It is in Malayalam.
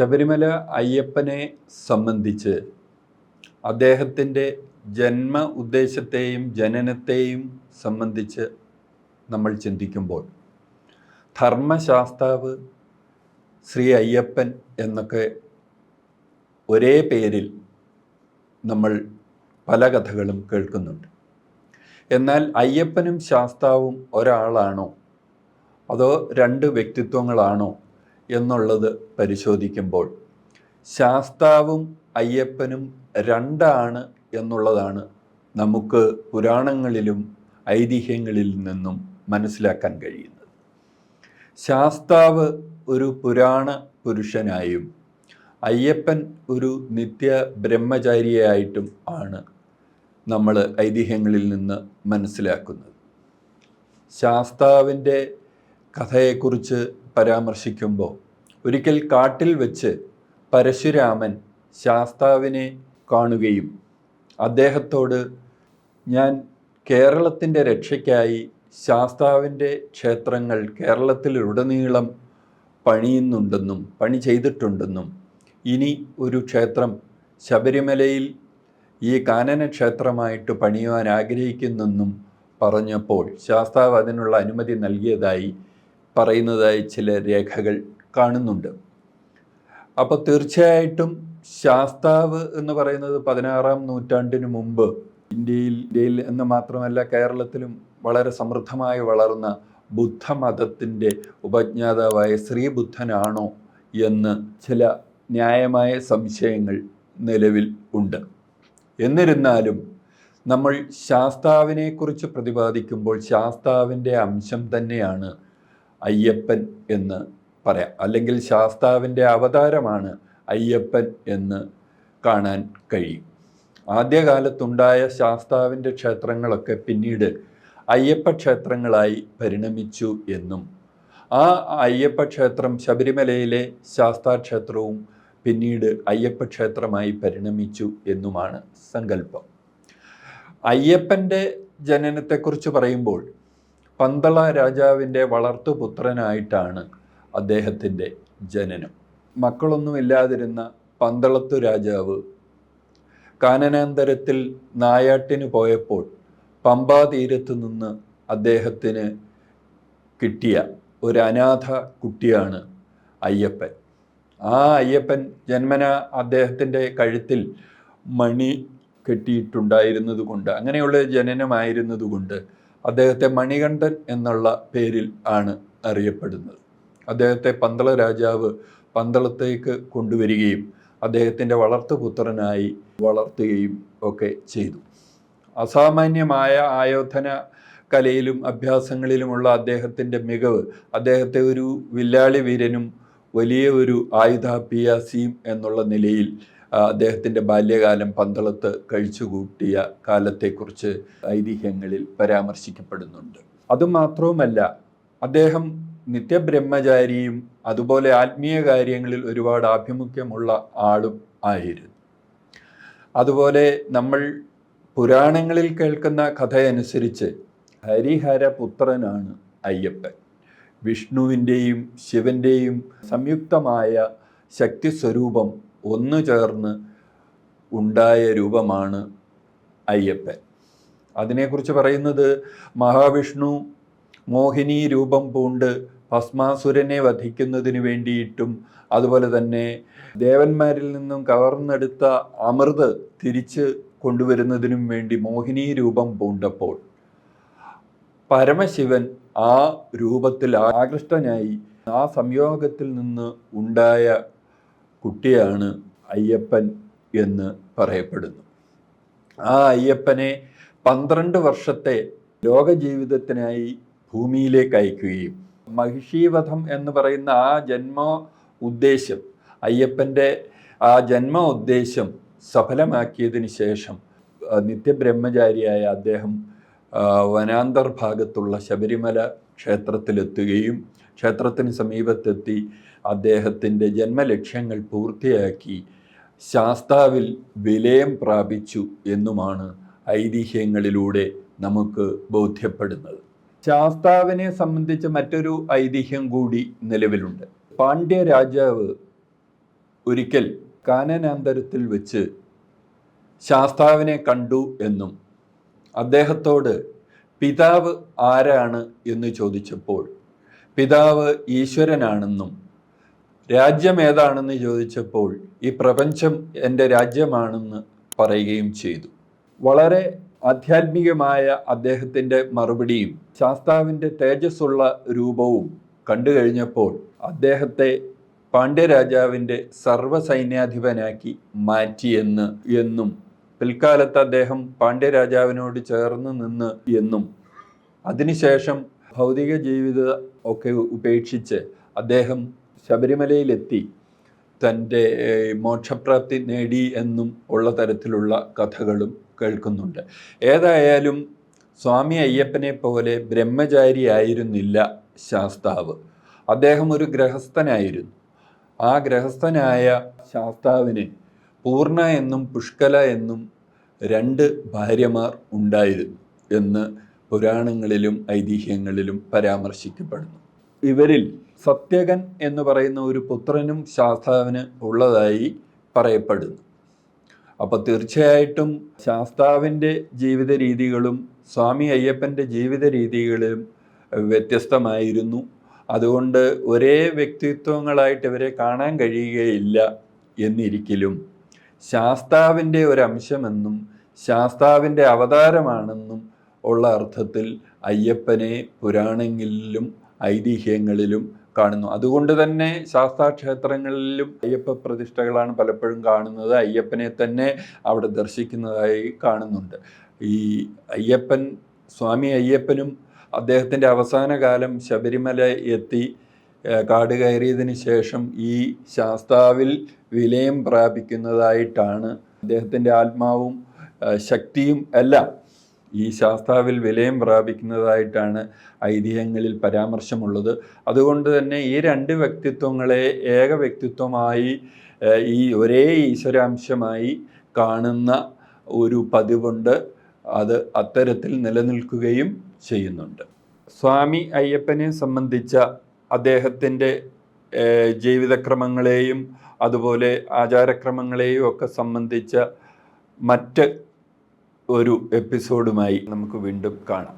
ശബരിമല അയ്യപ്പനെ സംബന്ധിച്ച് അദ്ദേഹത്തിന്റെ ജന്മ ഉദ്ദേശത്തെയും ജനനത്തെയും സംബന്ധിച്ച് നമ്മൾ ചിന്തിക്കുമ്പോൾ ധർമ്മശാസ്താവ് ശ്രീ അയ്യപ്പൻ എന്നൊക്കെ ഒരേ പേരിൽ നമ്മൾ പല കഥകളും കേൾക്കുന്നുണ്ട്. എന്നാൽ അയ്യപ്പനും ശാസ്താവും ഒരാളാണോ? അതോ രണ്ട് വ്യക്തിത്വങ്ങളാണോ? എന്നുള്ളത് പരിശോധിക്കുമ്പോൾ ശാസ്താവും അയ്യപ്പനും രണ്ടാണ് എന്നുള്ളതാണ് നമുക്ക് പുരാണങ്ങളിലും ഐതിഹ്യങ്ങളിൽ നിന്നും മനസ്സിലാക്കാൻ കഴിയുന്നത്. ശാസ്താവ് ഒരു പുരാണ പുരുഷനായും അയ്യപ്പൻ ഒരു നിത്യ ബ്രഹ്മചാരിയായിട്ടും ആണ് നമ്മൾ ഐതിഹ്യങ്ങളിൽ നിന്ന് മനസ്സിലാക്കുന്നത്. ശാസ്താവിന്റെ കഥയെക്കുറിച്ച് പരാമർശിക്കുമ്പോൾ ഒരിക്കൽ കാട്ടിൽ വെച്ച് പരശുരാമൻ ശാസ്താവിനെ കാണുകയും അദ്ദേഹത്തോട് ഞാൻ കേരളത്തിന്റെ രക്ഷയ്ക്കായി ശാസ്താവിന്റെ ക്ഷേത്രങ്ങൾ കേരളത്തിലുടനീളം പണിയുന്നുണ്ടെന്നും പണി ചെയ്തിട്ടുണ്ടെന്നും ഇനി ഒരു ക്ഷേത്രം ശബരിമലയിൽ ഈ കാനന ക്ഷേത്രമായിട്ട് പണിയുവാൻ ആഗ്രഹിക്കുന്നെന്നും പറഞ്ഞപ്പോൾ ശാസ്താവ് അതിനുള്ള അനുമതി നൽകിയതായി പറയുന്നതായി ചില രേഖകൾ കാണുന്നുണ്ട്. അപ്പോൾ തീർച്ചയായിട്ടും ശാസ്താവ് എന്ന് പറയുന്നത് പതിനാറാം നൂറ്റാണ്ടിന് മുമ്പ് ഇന്ത്യയിൽ ഇന്ത്യയിൽ എന്ന് മാത്രമല്ല കേരളത്തിലും വളരെ സമൃദ്ധമായി വളർന്ന ബുദ്ധമതത്തിന്റെ ഉപജ്ഞാതാവായ ശ്രീബുദ്ധനാണോ എന്ന് ചില ന്യായമായ സംശയങ്ങൾ നിലവിൽ ഉണ്ട്. എന്നിരുന്നാലും നമ്മൾ ശാസ്താവിനെക്കുറിച്ച് പ്രതിപാദിക്കുമ്പോൾ ശാസ്താവിന്റെ അംശം തന്നെയാണ് അയ്യപ്പൻ എന്ന് പറയാം. അല്ലെങ്കിൽ ശാസ്താവിന്റെ അവതാരമാണ് അയ്യപ്പൻ എന്ന് കാണാൻ കഴിയും. ആദ്യകാലത്തുണ്ടായ ശാസ്താവിന്റെ ക്ഷേത്രങ്ങളൊക്കെ പിന്നീട് അയ്യപ്പ ക്ഷേത്രങ്ങളായി പരിണമിച്ചു എന്നും ആ അയ്യപ്പ ക്ഷേത്രം ശബരിമലയിലെ ശാസ്താ ക്ഷേത്രവും പിന്നീട് അയ്യപ്പ ക്ഷേത്രമായി പരിണമിച്ചു എന്നുമാണ് സങ്കല്പം. അയ്യപ്പന്റെ ജനനത്തെക്കുറിച്ച് പറയുമ്പോൾ പന്തള രാജാവിന്റെ വളർത്തുപുത്രനായിട്ടാണ് അദ്ദേഹത്തിന്റെ ജനനം. മക്കളൊന്നുമില്ലാതിരുന്ന പന്തളത്തു രാജാവ് കാനനാന്തരത്തിൽ നായാട്ടിന് പോയപ്പോൾ പമ്പാ തീരത്ത് നിന്ന് അദ്ദേഹത്തിന് കിട്ടിയ ഒരു അനാഥ കുട്ടിയാണ് അയ്യപ്പൻ. ആ അയ്യപ്പൻ ജന്മന അദ്ദേഹത്തിന്റെ കഴുത്തിൽ മണി കെട്ടിയിട്ടുണ്ടായിരുന്നത് കൊണ്ട് അങ്ങനെയുള്ള ജനനമായിരുന്നത് കൊണ്ട് അദ്ദേഹത്തെ മണികണ്ഠൻ എന്നുള്ള പേരിൽ ആണ് അറിയപ്പെടുന്നത്. അദ്ദേഹത്തെ പന്തള രാജാവ് പന്തളത്തേക്ക് കൊണ്ടുവരികയും അദ്ദേഹത്തിന്റെ വളർത്തുപുത്രനായി വളർത്തുകയും ഒക്കെ ചെയ്തു. അസാമാന്യമായ ആയോധന കലയിലും അഭ്യാസങ്ങളിലുമുള്ള അദ്ദേഹത്തിന്റെ മികവ് അദ്ദേഹത്തെ ഒരു വില്ലാളി വീരനും വലിയ ഒരു ആയുധാഭ്യാസിയും എന്നുള്ള നിലയിൽ അദ്ദേഹത്തിന്റെ ബാല്യകാലം പന്തളത്ത് കഴിച്ചുകൂട്ടിയ കാലത്തെക്കുറിച്ച് ഐതിഹ്യങ്ങളിൽ പരാമർശിക്കപ്പെടുന്നുണ്ട്. അതുമാത്രവുമല്ല അദ്ദേഹം നിത്യബ്രഹ്മചാരിയും അതുപോലെ ആത്മീയ കാര്യങ്ങളിൽ ഒരുപാട് ആഭിമുഖ്യമുള്ള ആളും ആയിരുന്നു. അതുപോലെ നമ്മൾ പുരാണങ്ങളിൽ കേൾക്കുന്ന കഥയനുസരിച്ച് ഹരിഹരപുത്രനാണ് അയ്യപ്പൻ. വിഷ്ണുവിന്റെയും ശിവന്റെയും സംയുക്തമായ ശക്തി സ്വരൂപം ഒന്നു ചേർന്ന് ഉണ്ടായ രൂപമാണ് അയ്യപ്പൻ. അതിനെക്കുറിച്ച് പറയുന്നത് മഹാവിഷ്ണു മോഹിനി രൂപം പൂണ്ട് ഭസ്മാസുരനെ വധിക്കുന്നതിന് വേണ്ടിയിട്ടും അതുപോലെ തന്നെ ദേവന്മാരിൽ നിന്നും കവർന്നെടുത്ത അമൃത് തിരിച്ച് കൊണ്ടുവരുന്നതിനും വേണ്ടി മോഹിനി രൂപം പൂണ്ടപ്പോൾ പരമശിവൻ ആ രൂപത്തിൽ ആകൃഷ്ടനായി ആ സംയോഗത്തിൽ നിന്ന് ഉണ്ടായ കുട്ടിയാണ് അയ്യപ്പൻ എന്ന് പറയപ്പെടുന്നു. ആ അയ്യപ്പനെ പന്ത്രണ്ട് വർഷത്തെ ലോകജീവിതത്തിനായി ഭൂമിയിലേക്ക് അയക്കുകയും മഹിഷീവധം എന്ന് പറയുന്ന ആ ജന്മ ഉദ്ദേശം അയ്യപ്പന്റെ ആ ജന്മ ഉദ്ദേശം സഫലമാക്കിയതിന് ശേഷം നിത്യബ്രഹ്മചാരിയായ അദ്ദേഹം വനാന്തർ ഭാഗത്തുള്ള ശബരിമല ക്ഷേത്രത്തിലെത്തുകയും ക്ഷേത്രത്തിന് സമീപത്തെത്തി അദ്ദേഹത്തിന്റെ ജന്മലക്ഷ്യങ്ങൾ പൂർത്തിയാക്കി ശാസ്താവിൽ വിലയം പ്രാപിച്ചു എന്നുമാണ് ഐതിഹ്യങ്ങളിലൂടെ നമുക്ക് ബോധ്യപ്പെടുന്നത്. ശാസ്താവിനെ സംബന്ധിച്ച് മറ്റൊരു ഐതിഹ്യം കൂടി നിലവിലുണ്ട്. പാണ്ഡ്യ രാജാവ് ഒരിക്കൽ കാനനാന്തരത്തിൽ വെച്ച് ശാസ്താവിനെ കണ്ടു എന്നും അദ്ദേഹത്തോട് പിതാവ് ആരാണ്? എന്ന് ചോദിച്ചപ്പോൾ പിതാവ് ഈശ്വരനാണെന്നും രാജ്യം ഏതാണെന്ന് ചോദിച്ചപ്പോൾ ഈ പ്രപഞ്ചം എന്റെ രാജ്യമാണെന്ന് പറയുകയും ചെയ്തു. വളരെ ആധ്യാത്മികമായ അദ്ദേഹത്തിന്റെ മറുപടിയും ശാസ്താവിന്റെ തേജസ്സുള്ള രൂപവും കണ്ടു കഴിഞ്ഞപ്പോൾ അദ്ദേഹത്തെ പാണ്ഡ്യരാജാവിന്റെ സർവസൈന്യാധിപനാക്കി മാറ്റിയെന്ന് എന്നും പിൽക്കാലത്ത് അദ്ദേഹം പാണ്ഡ്യരാജാവിനോട് ചേർന്ന് നിന്ന് എന്നും അതിനുശേഷം ഭൗതിക ജീവിത ഒക്കെ ഉപേക്ഷിച്ച് അദ്ദേഹം ശബരിമലയിലെത്തി തന്റെ മോക്ഷപ്രാപ്തി നേടി എന്നും ഉള്ള തരത്തിലുള്ള കഥകളും കേൾക്കുന്നുണ്ട്. ഏതായാലും സ്വാമി അയ്യപ്പനെ പോലെ ബ്രഹ്മചാരി ആയിരുന്നില്ല ശാസ്താവ്. അദ്ദേഹം ഒരു ഗ്രഹസ്ഥനായിരുന്നു ആ ഗ്രഹസ്ഥനായ ശാസ്താവിന് പൂർണ എന്നും പുഷ്കല എന്നും രണ്ട് ഭാര്യമാർ ഉണ്ടായിരുന്നു എന്ന് പുരാണങ്ങളിലും ഐതിഹ്യങ്ങളിലും പരാമർശിക്കപ്പെടുന്നു. ഇവരിൽ സത്യകൻ എന്ന് പറയുന്ന ഒരു പുത്രനും ശാസ്താവിന് ഉള്ളതായി പറയപ്പെടുന്നു. അപ്പോൾ തീർച്ചയായിട്ടും ശാസ്താവിന്റെ ജീവിത രീതികളും സ്വാമി അയ്യപ്പന്റെ ജീവിത രീതികളും വ്യത്യസ്തമായിരുന്നു. അതുകൊണ്ട് ഒരേ വ്യക്തിത്വങ്ങളായിട്ട് ഇവരെ കാണാൻ കഴിയുകയില്ല എന്നിരിക്കലും ശാസ്താവിന്റെ ഒരംശമെന്നും ശാസ്താവിന്റെ അവതാരമാണെന്നും ഉള്ള അർത്ഥത്തിൽ അയ്യപ്പനെ പുരാണങ്ങളിലും ഐതിഹ്യങ്ങളിലും കാണുന്നു. അതുകൊണ്ട് തന്നെ ശാസ്താക്ഷേത്രങ്ങളിലും അയ്യപ്പ പ്രതിഷ്ഠകളാണ് പലപ്പോഴും കാണുന്നത്. അയ്യപ്പനെ തന്നെ അവിടെ ദർശിക്കുന്നതായി കാണുന്നുണ്ട്. ഈ അയ്യപ്പൻ സ്വാമി അയ്യപ്പനും അദ്ദേഹത്തിന്റെ അവസാന കാലം ശബരിമല എത്തി കാട് കയറിയതിന് ശേഷം ഈ ശാസ്താവിൽ വിലയം പ്രാപിക്കുന്നതായിട്ടാണ് അദ്ദേഹത്തിന്റെ ആത്മാവും ശക്തിയും എല്ലാം ഈ ശാസ്താവിൽ വിലയം പ്രാപിക്കുന്നതായിട്ടാണ് ഐതിഹ്യങ്ങളിൽ പരാമർശമുള്ളത്. അതുകൊണ്ട് തന്നെ ഈ രണ്ട് വ്യക്തിത്വങ്ങളെ ഏക വ്യക്തിത്വമായി ഈ ഒരേ ഈശ്വരാംശമായി കാണുന്ന ഒരു പതിവുണ്ട്. അത് അത്തരത്തിൽ നിലനിൽക്കുകയും ചെയ്യുന്നുണ്ട്. സ്വാമി അയ്യപ്പനെ സംബന്ധിച്ച അദ്ദേഹത്തിന്റെ ജീവിതക്രമങ്ങളെയും അതുപോലെ ആചാരക്രമങ്ങളെയും ഒക്കെ സംബന്ധിച്ച മറ്റ് ഒരു എപ്പിസോഡുമായി നമുക്ക് വീണ്ടും കാണാം.